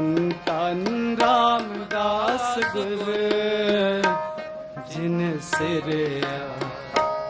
ਤਨ ਤਨ ਰਾਮਦਾਸ ਗੁਰ, ਜਿਨ ਸਿਰਿਆ,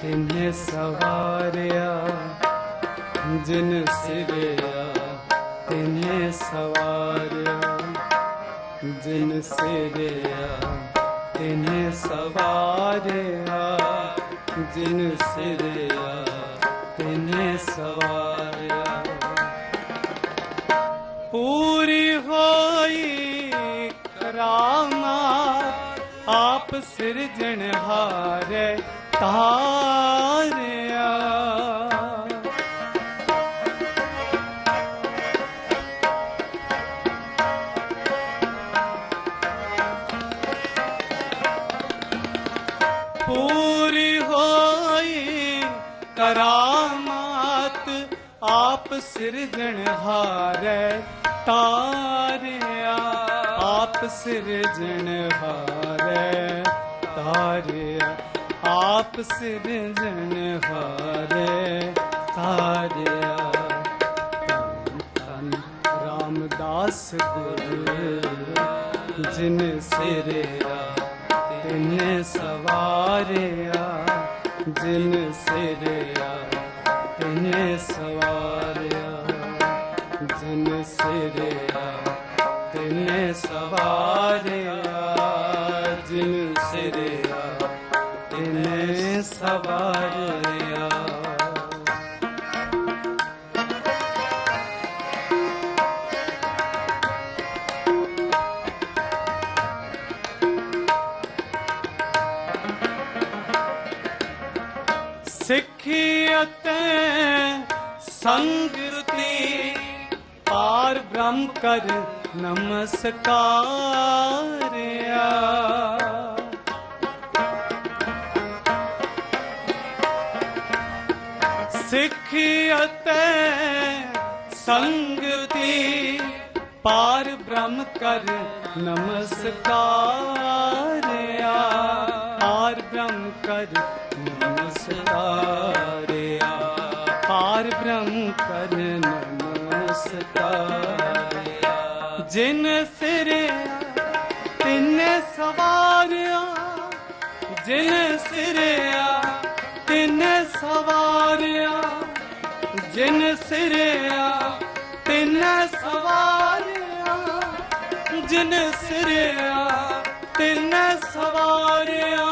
ਤਿਨੇ ਸਵਾਰਿਆ। ਜਿਨ ਸਿਰਿਆ, ਤਿਨੇ ਸਵਾਰਿਆ। ਜਿਨ ਸਿਰਿਆ, ਤਿਨੇ ਸਵਾਰਿਆ। ਜਿਨ ਸਿਰਿਆ, ਤਿਨੇ ਸਵਾਰਿਆ। ਪੂਰੀ ਹੋਈ ਕਰਾਮਾਤ ਆਪ ਸਿਰਜਣਹਾਰੇ ਤਾਰਿਆ। ਪੂਰੀ ਹੋਈ ਕਰਾਮਾਤ ਆਪ ਸਿਰਜਣ ਸਿਰਜਣਹਾਰੇ ਤਾਰਿਆ, ਆਪ ਸਿਰਜਣਹਾਰੇ ਤਾਰਿਆ, ਆਪ ਸਿਰਜਣਹਾਰੇ ਤਾਰਿਆ। ਧੰਨ ਰਾਮਦਾਸ ਗੁਰੂ, ਜਿਨ ਸਿਰਿਆ ਤਿਨੇ ਸਵਾਰਿਆ। ਜਿਨ ਸਿਰਿਆ ਤਿਨੇ ਸਵਾਰਿਆ। ਸਿੱਖੀ ਅਤੇ ਸੰਗਤੀ ਪਾਰ ਬ੍ਰਹਮ ਕਰ ਨਮਸਕਾਰਿਆ। ਸਿੱਖੀ ਅਤੇ ਸੰਗਤੀ ਪਾਰ ਬ੍ਰਹਮ ਕਰ ਨਮਸਕਾਰਿਆ। ਪਾਰ ਬ੍ਰਹਮ ਕਰ ਨਮਸਕਾਰਿਆ। ਪਾਰ ਬ੍ਰਹਮ ਕਰ ਨਮਸਕਾਰਿਆ। ਜਿਨ ਸਿਰਿਆ, ਤਿੰਨ ਸਵਾਰਿਆ। ਜਿਨ ਸਿਰਿਆ, ਤਿੰਨ ਸਵਾਰਿਆ। ਜਿਨ ਸਿਰਿਆ, ਤਿੰਨ ਸਵਾਰਿਆ। ਜਿਨ ਸਿਰਿਆ, ਤਿੰਨ ਸਵਾਰਿਆ।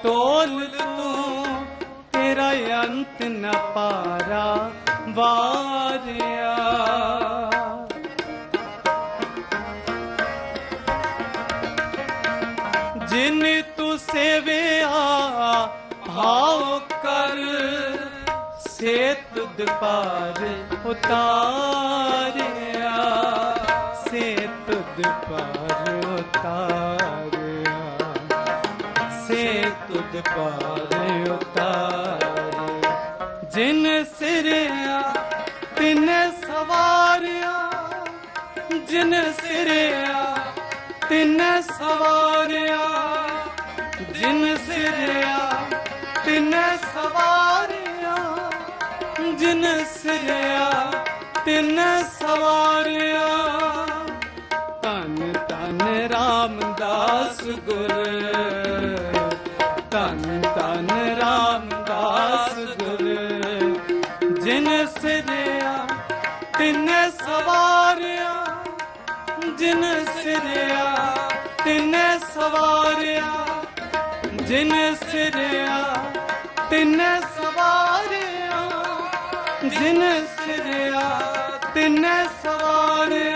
ਅਤੋਲ ਤੂੰ, ਤੇਰਾ ਅੰਤ ਨ ਪਾਰਾ ਵਾਰਿਆ। ਜਿਨ ਤੂੰ ਸੇਵਿਆ, ਭਾਉ ਕਰ ਸੇ ਤੁਧ ਪਾਰ ਉਤਾਰਿਆ। ਸੇ ਤੁਧ ਪਾਰ ਉਤਾਰਿਆ। ਤੁਧ ਪਾਰ ਉਤਾਰਿਆ ਜਿਨ ਸਿਰਿਆ ਤਿਨ ਸਵਾਰਿਆ ਜਿਨ ਸਿਰਿਆ ਤਿਨ ਸਵਾਰਿਆ ਜਿਨ ਸਿਰਿਆ ਤਿੰਨੇ ਸਵਾਰਿਆ ਜਿਨ ਸਿਰਿਆ ਤਿੰਨੇ ਸਵਾਰਿਆ ਧੰਨ ਧੰਨ ਰਾਮਦਾਸ ਗੁਰ। ਜਿਨ ਸਿਰਿਆ ਤਿੰਨੇ ਸਵਾਰਿਆ। ਜਿਨ ਸਿਰਿਆ ਤਿੰਨੇ ਸਵਾਰਿਆ। ਜਿਨ ਸਿਰਿਆ ਤਿੰਨੇ ਸਵਾਰਿਆ।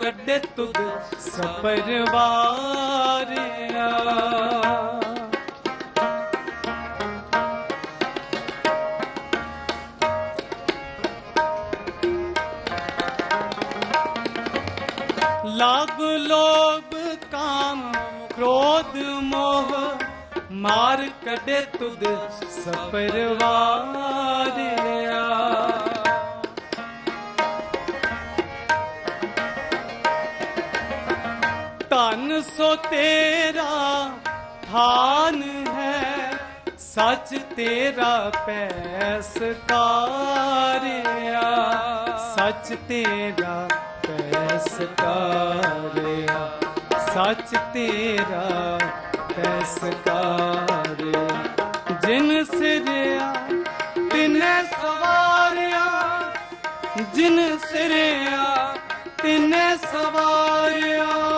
ਕੱਢੇ ਤੁਧ ਸਪਰਵਾਰਿਆ। ਲਬ ਲੋਭ ਕਾਮ ਕ੍ਰੋਧ ਮੋਹ ਮਾਰ ਕੱਢੇ ਤੁਧ ਸਪਰਵਾਰਿਆ। ਸੋ ਤੇਰਾ ਥਾਨ ਹੈ, ਸੱਚ ਤੇਰਾ ਪੈਸ ਕਾਰਿਆ ਸੱਚ ਤੇਰਾ ਪੈਸ ਕਾਰਿਆ ਸੱਚ ਤੇਰਾ ਪੈਸ ਕਾਰਿਆ ਜਿਨ ਸਿਰਿਆ, ਤਿਨੇ ਸਵਾਰਿਆ, ਜਿਨ ਸਿਰਿਆ, ਤਿਨੇ ਸਵਾਰਿਆ।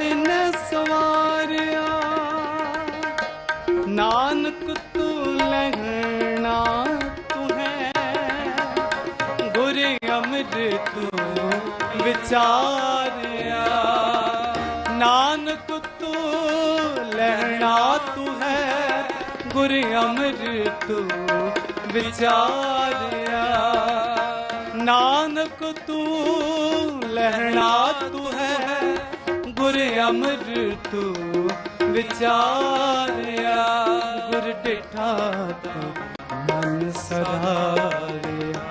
ਤਿਨੇ ਸਵਾਰਿਆ, ਨਾਨਕ ਤੂੰ ਲਹਿਣਾ ਤੂੰ ਹੈ। ਗੁਰ ਅੰਮ੍ਰਿਤ ਤੂੰ ਵਿਚਾਰਿਆ, ਨਾਨਕ ਤੂੰ ਲਹਿਣਾ ਤੂੰ ਹੈ। ਗੁਰ ਅੰਮ੍ਰਿਤ ਤੂੰ ਵਿਚਾਰਿਆ, ਨਾਨਕ ਤੂੰ ਲਹਿਣਾ ਤੂੰ ਹੈ। ਗੁਰ ਅੰਮ੍ਰਿਤ ਤੂੰ ਵਿਚਾਰਿਆ, ਗੁਰ ਡਿਠਾ ਤਾ ਮਨ ਸਰਾਰਿਆ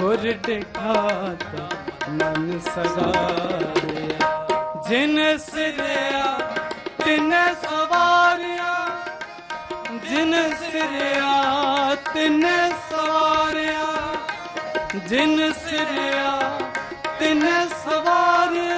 ਗੁਰ ਡਿਠਾ ਤਾ ਮਨ ਸਰਾਰਿਆ ਜਿਨ ਸਿਰਿਆ, ਤਿਨ ਸਵਾਰਿਆ। ਜਿਨ ਸਿਰਿਆ, ਤਿਨ ਸਵਾਰਿਆ। ਜਿਨ ਸਿਰਿਆ, ਤਿਨ ਸਵਾਰਿਆ।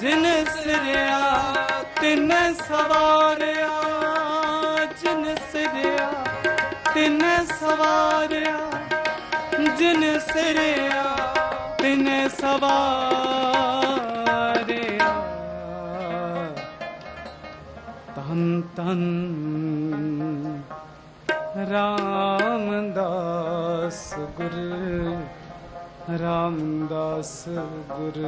ਜਿਨ ਸਿਰਿਆ, ਤਿਨ ਸਵਾਰਿਆ। ਜਿਨ ਸਿਰਿਆ, ਤਿਨ ਸਵਾਰਿਆ। ਜਿਨ ਸਿਰਿਆ, ਤਿਨ ਸਵਾਰਿਆ। ਤਨ ਤਨ ਰਾਮਦਾਸ ਗੁਰ ਰਾਮਦਾਸ ਗੁਰ।